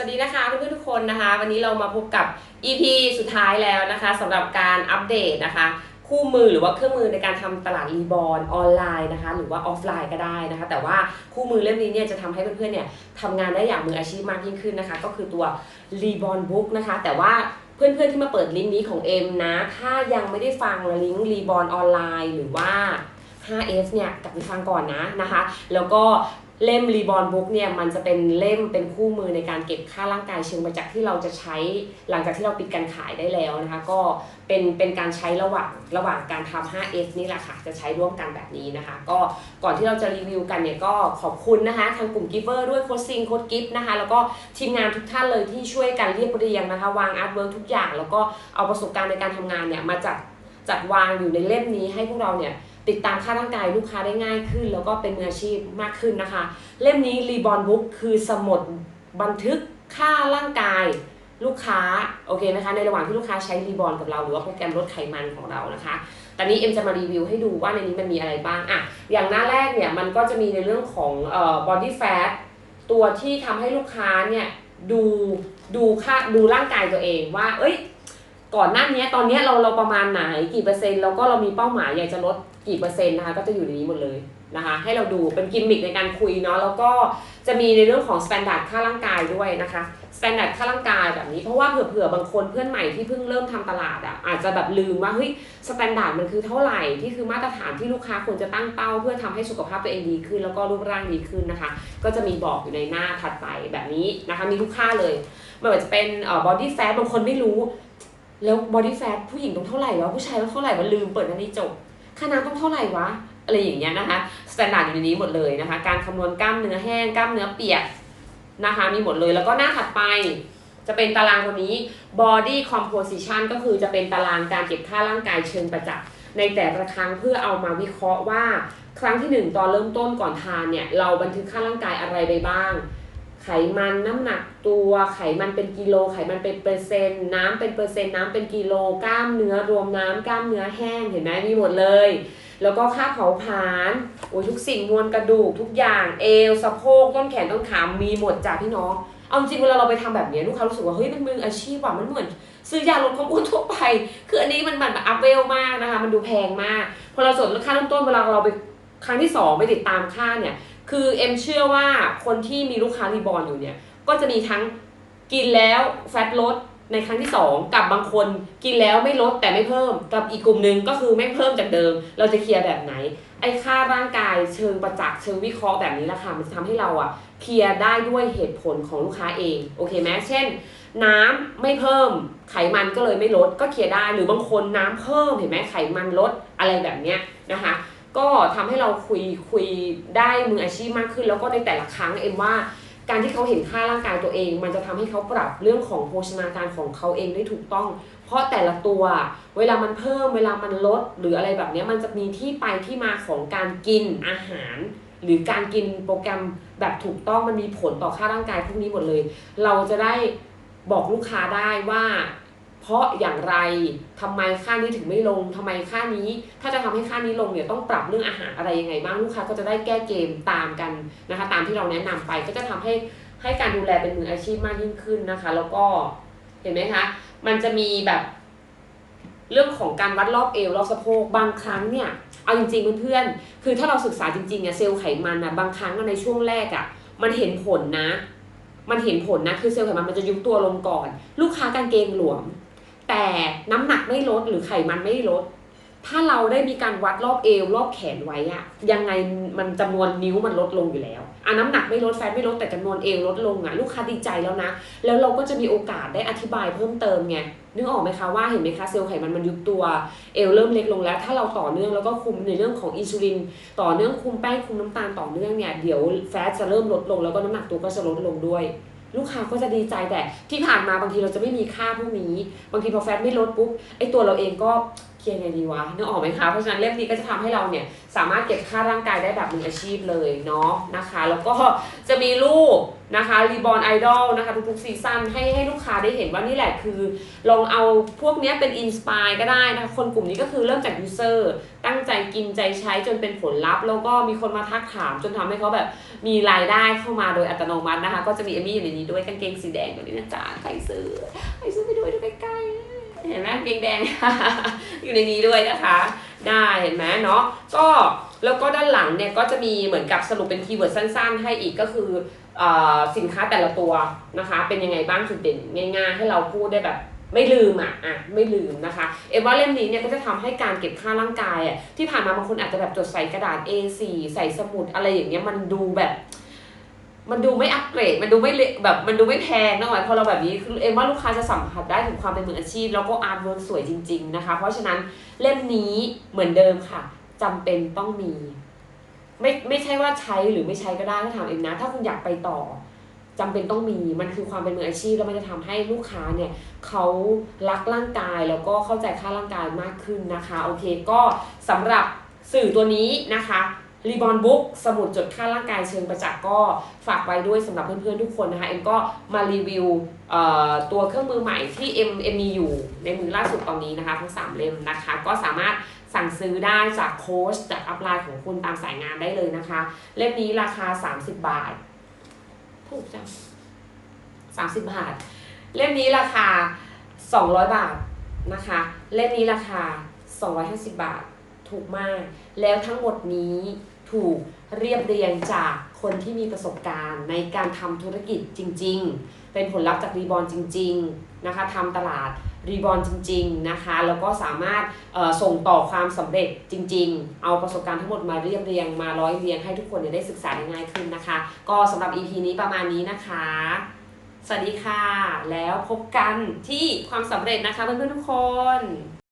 วัสดีนะคะเพื่อนๆทุกคนนะคะ วันนี้เรามาพบกับ EP สุดท้ายแล้วนะคะสำหรับการอัปเดตนะคะ คู่มือหรือว่าเครื่องมือในการทำตลาดรีบอร์นออนไลน์นะคะ หรือว่าออฟไลน์ก็ได้นะคะ แต่ว่าคู่มือเล่มนี้เนี่ยจะทำให้เพื่อนๆเนี่ยทำงานได้อย่างมืออาชีพมากยิ่งขึ้นนะคะ ก็คือตัวรีบอร์นบุ๊กนะคะ แต่ว่าเพื่อนๆที่มาเปิดลิงก์นี้ของเอ็มนะ ถ้ายังไม่ได้ฟังลิงก์รีบอร์นออนไลน์หรือว่า 5F เนี่ยกลับไปฟังก่อนนะนะคะ แล้วก็ เล่มรีบอ r บุ๊กเนี่ยมันจะเป็นเล่มเป็นคู่มือในการเก็บค่าร่างกายเชิงประจักษ์ที่เราจะใช้หลังจากที่เราปิดการขายได้แล้วนะคะก็เป็นเป็นการใช้ระหว่างระหว่างการทำ 5F นี่แหละค่ะจะใช้ร่วมกันแบบนี้นะคะ ก็ก่อนที่เราจะรีวิวกันเนี่ยก็ขอบคุณนะคะทางกลุ่มกิฟเวอร์ด้วยโค้ดซิงโค้ดกิฟนะคะ แล้วก็ทีมงานทุกท่านเลยที่ช่วยกันเรียบเรียงนะคะ วางอาร์ตเวิร์กทุกอย่าง แล้วก็เอาประสบการณ์ในการทำงานเนี่ยมาจัดจัดวางอยู่ในเล่มนี้ให้พวกเราเนี่ย ติดตามค่าร่างกายลูกค้าได้ง่ายขึ้น แล้วก็เป็นมืออาชีพมากขึ้นนะคะ เล่มนี้รีบอ r บุ๊กคือสมุดบันทึกค่าร่างกายลูกค้าโอเคนะคะในระหว่างที่ลูกค้าใช้รีบอ r กับเราหรือว่าโปรแกรมลดไขมันของเรานะคะตอนนี้เอ็มจะมารีวิวให้ดูว่าในนี้มันมีอะไรบ้างอะอย่างหน้าแรกเนี่ยมันก็จะมีในเรื่องของเอ่อ body fat ตัวที่ทำให้ลูกค้าเนี่ยดูดูค่าดูร่างกายตัวเองว่า เอ้ย ก่อนหน้านี้ตอนนี้เราเราประมาณไหนกี่เปอร์เซ็นต์แล้วก็เรามีเป้าหมายอยากจะลดกี่เปอร์เซ็นต์นะคะก็จะอยู่ในนี้หมดเลยนะคะ ให้เราดูเป็นกิมมิคในการคุยเนาะแล้วก็จะมีในเรื่องของสแตนดาร์ดค่าร่างกายด้วยนะคะสแตนดาร์ดค่าร่างกายแบบนี้เพราะว่าเผื่อๆบางคนเพื่อนใหม่ที่เพิ่งเริ่มทำตลาดอะอาจจะแบบลืมว่าเฮ้ยสแตนดาร์ดมันคือเท่าไหร่ที่คือมาตรฐานที่ลูกค้าควรจะตั้งเป้า เพื่อทำให้สุขภาพตัวเองดีขึ้น แล้วก็รูปร่างดีขึ้นนะคะ ก็จะมีบอกอยู่ในหน้าถัดไปแบบนี้นะคะมีทุกค่าเลยไม่ว่าจะเป็นบอดี้แฟทบางคนไม่รู้ แล้วบอดี้แฟทผู้หญิงต้องเท่าไหร่วะผู้ชายต้องเท่าไหร่วะลืมเปิดอันนี้จบค่าน้ำต้องเท่าไหร่วะอะไรอย่างเงี้ยนะคะสแตนดาร์ดอยู่ในนี้หมดเลยนะคะ การคำนวณกล้ามเนื้อแห้งกล้ามเนื้อเปียกนะคะมีหมดเลยแล้วก็หน้าถัดไปจะเป็นตารางตัวนี้ body composition ก็คือจะเป็นตารางการเก็บค่าร่างกายเชิงประจักษ์ในแต่ละครั้งเพื่อเอามาวิเคราะห์ว่า ครั้งที่หนึ่งตอนเริ่มต้นก่อนทานเนี่ย เราบันทึกค่าร่างกายอะไรไปบ้าง ไขมันน้ำหนักตัวไขมันเป็นกิโล ไขมันเป็นเปอร์เซ็นต์น้ำเป็นเปอร์เซ็นต์น้ำเป็นกิโลกล้ามเนื้อรวมน้ำกล้ามเนื้อแห้งเห็นไหมมีหมดเลย แล้วก็ค่าเผาผลาญโอ้ยทุกสิ่งมวลกระดูกทุกอย่างเอวสะโพกต้นแขนต้นขามีหมดจ้ะพี่น้องเอาจริงเวลาเราไปทำแบบนี้ลูกค้ารู้สึกว่าเฮ้ยมันมืออาชีพว่ะมันเหมือน ซื้อยาลดความอ้วนทั่วไป คืออันนี้มันมันแบบอัพเวลมากนะคะ มันดูแพงมาก พอเราสนค่าเริ่มต้นเวลาเราไปครั้งที่สองไปติดตามค่าเนี่ย คือเอ็มเชื่อว่าคนที่มีลูกค้ารีบอร์อยู่เนี่ย ก็จะมีทั้งกินแล้วแฟตลดในครั้งที่ 2 กับบางคนกินแล้วไม่ลดแต่ไม่เพิ่ม กับอีกกลุ่มหนึ่งก็คือไม่เพิ่มจากเดิม เราจะเคลียร์แบบไหน ไอ้ค่าร่างกายเชิงประจักษ์เชิงวิเคราะห์แบบนี้ละค่ะมันจะทำให้เราอะเคลียร์ได้ด้วยเหตุผลของลูกค้าเองโอเคไหมเช่น น้ำไม่เพิ่ม ไขมันก็เลยไม่ลดก็เคลียร์ได้หรือบางคนน้ำเพิ่มเห็นไหมไขมันลดอะไรแบบเนี้ยนะคะ ก็ทำให้เราคุยคุยได้มืออาชีพมากขึ้น แล้วก็ในแต่ละครั้งเอ็มว่าการที่เขาเห็นค่าร่างกายตัวเอง มันจะทำให้เขาปรับเรื่องของโภชนาการของเขาเองได้ถูกต้อง เพราะแต่ละตัวเวลามันเพิ่มเวลามันลด หรืออะไรแบบนี้มันจะมีที่ไปที่มาของการกินอาหาร หรือการกินโปรแกรมแบบถูกต้องมันมีผลต่อค่าร่างกายพวกนี้หมดเลย เราจะได้บอกลูกค้าได้ว่า เพราะอย่างไรทำไมค่านี้ถึงไม่ลงทำไมค่านี้ ถ้าจะทำให้ค่านี้ลงเนี่ยต้องปรับเรื่องอาหารอะไรยังไงบ้างลูกค้าก็จะได้แก้เกมตามกันนะคะ ตามที่เราแนะนำไปก็จะทำให้ให้การดูแลเป็นมืออาชีพมากยิ่งขึ้นนะคะ แล้วก็เห็นไหมคะ มันจะมีแบบเรื่องของการวัดรอบเอวรอบสะโพกบางครั้งเนี่ย เอาจริงๆเพื่อนๆ คือถ้าเราศึกษาจริงๆอะเซลล์ไขมันอะบางครั้งในช่วงแรกอะมันเห็นผลนะ มันเห็นผลนะ คือเซลล์ไขมันมันจะยุบตัวลงก่อน ลูกค้ากางเกงหลวม แต่น้ำหนักไม่ลดหรือไขมันไม่ลด ถ้าเราได้มีการวัดรอบเอวรอบแขนไว้อะยังไงมันจำนวนนิ้วมันลดลงอยู่แล้วอะน้ำหนักไม่ลดแฟตไม่ลดแต่จำนวนเอวลดลงอะลูกค้าดีใจแล้วนะ แล้วเราก็จะมีโอกาสได้อธิบายเพิ่มเติมไงนึกออกไหมคะว่าเห็นไหมคะเซลล์ไขมันมันยุบตัวเอวเริ่มเล็กลงแล้ว ถ้าเราต่อเนื่องแล้วก็คุมในเรื่องของอินซูลินต่อเนื่องคุมแป้งคุมน้ำตาลต่อเนื่องเนี่ยเดี๋ยวแฟตจะเริ่มลดลงแล้วก็น้ำหนักตัวก็จะลดลงด้วย ลูกค้าก็จะดีใจแต่ที่ผ่านมาบางทีเราจะไม่มีค่าพวกนี้ บางทีพอแฟตไม่ลดปุ๊บไอตัวเราเองก็ เคลียร์ไงดีวะนึกออกไหมคะ เพราะฉะนั้นเล่มนี้ก็จะทำให้เราเนี่ยสามารถเก็บค่าร่างกายได้แบบมืออาชีพเลยเนาะนะคะ แล้วก็จะมีรูปนะคะรีบอ n ไอดอลนะคะทุกๆซีซั่นให้ให้ลูกค้าได้เห็นว่านี่แหละคือ ลองเอาพวกนี้เป็นอินสปายก็ได้นะคะคนกลุ่มนี้ก็คือเริ่มจากยูเซอร์ตั้งใจกินใจใช้จนเป็นผลลัพธ์ แล้วก็มีคนมาทักถาม จนทำให้เขาแบบมีรายได้เข้ามาโดยอัตโนมัตินะคะ ก็จะมีเอมี่อยู่ในนี้ด้วยกางเกงสีแดงตัวนี้นะจ๊ะใครซื้อใครซื้อไปด้วยดูใกล้ๆ เห็นไหมกางเกงแดง อยู่ในนี้ด้วยนะคะ ได้เห็นไหมเนาะก็แล้วก็ด้านหลังเนี่ยก็จะมีเหมือนกับสรุปเป็นคีย์เวิร์ดสั้น ๆ ให้อีกก็คือออสินค้าแต่ละตัวนะคะ เป็นยังไงบ้างจุดเด่นง่ายๆ ให้เราพูดได้แบบไม่ลืมอะอะไม่ลืมนะคะ เอว่าเล่มนี้เนี่ยก็จะทำให้การเก็บค่าร่างกายอะที่ผ่านมาบางคนอาจจะแบบจดใส่กระดาษ A4 ใส่สมุดอะไรอย่างเงี้ยมันดูแบบ มันดูไม่อัปเกรด มันดูไม่แบบมันดูไม่แพงนะหมายพอเราแบบนี้คือเอ็มว่าลูกค้าจะสัมผัสได้ถึงความเป็นมืออาชีพ แล้วก็อาร์ตเวิร์กสวยจริง ๆนะคะ เพราะฉะนั้นเล่มนี้เหมือนเดิมค่ะจำเป็นต้องมี ไม่ไม่ใช่ว่าใช้หรือไม่ใช้ก็ได้ถ้าถามเอ็มนะ ถ้าคุณอยากไปต่อจำเป็นต้องมีมันคือความเป็นมืออาชีพแล้วมันจะทำให้ลูกค้าเนี่ยเขารักร่างกายแล้วก็เข้าใจค่าร่างกายมากขึ้นนะคะ โอเคก็สำหรับสื่อตัวนี้นะคะ รีบอนบุ๊กสมุดจดค่าร่างกายเชิงประจักษ์ก็ฝากไว้ด้วยสำหรับเพื่อนๆทุกคนนะคะ เอ็มก็มารีวิวตัวเครื่องมือใหม่ที่เอ็มเอ็มมีอยู่ในมือล่าสุดตอนนี้นะคะทั้ง 3 เล่มนะคะ ก็สามารถสั่งซื้อได้จากโค้ชจากอัพไลน์ของคุณตามสายงานได้เลยนะคะ เล่มนี้ราคา 30 บาทถูกจัง30 บาท เล่มนี้ราคา 200 บาทนะคะ เล่มนี้ราคา 250 บาท ถูกมาก แล้วทั้งหมดนี้ถูกเรียบเรียงจากคนที่มีประสบการณ์ในการทำธุรกิจจริง ๆ เป็นผลลัพธ์จากรีบอลจริง ๆ นะคะทำตลาดรีบอลจริง ๆ นะคะ แล้วก็สามารถส่งต่อความสำเร็จจริง ๆ เอาประสบการณ์ทั้งหมดมาเรียบเรียงมาร้อยเรียงให้ทุกคนได้ศึกษาได้ง่ายขึ้นนะคะ ก็สำหรับ EP นี้ประมาณนี้นะคะ สวัสดีค่ะ แล้วพบกันที่ความสำเร็จนะคะเพื่อนๆทุกคน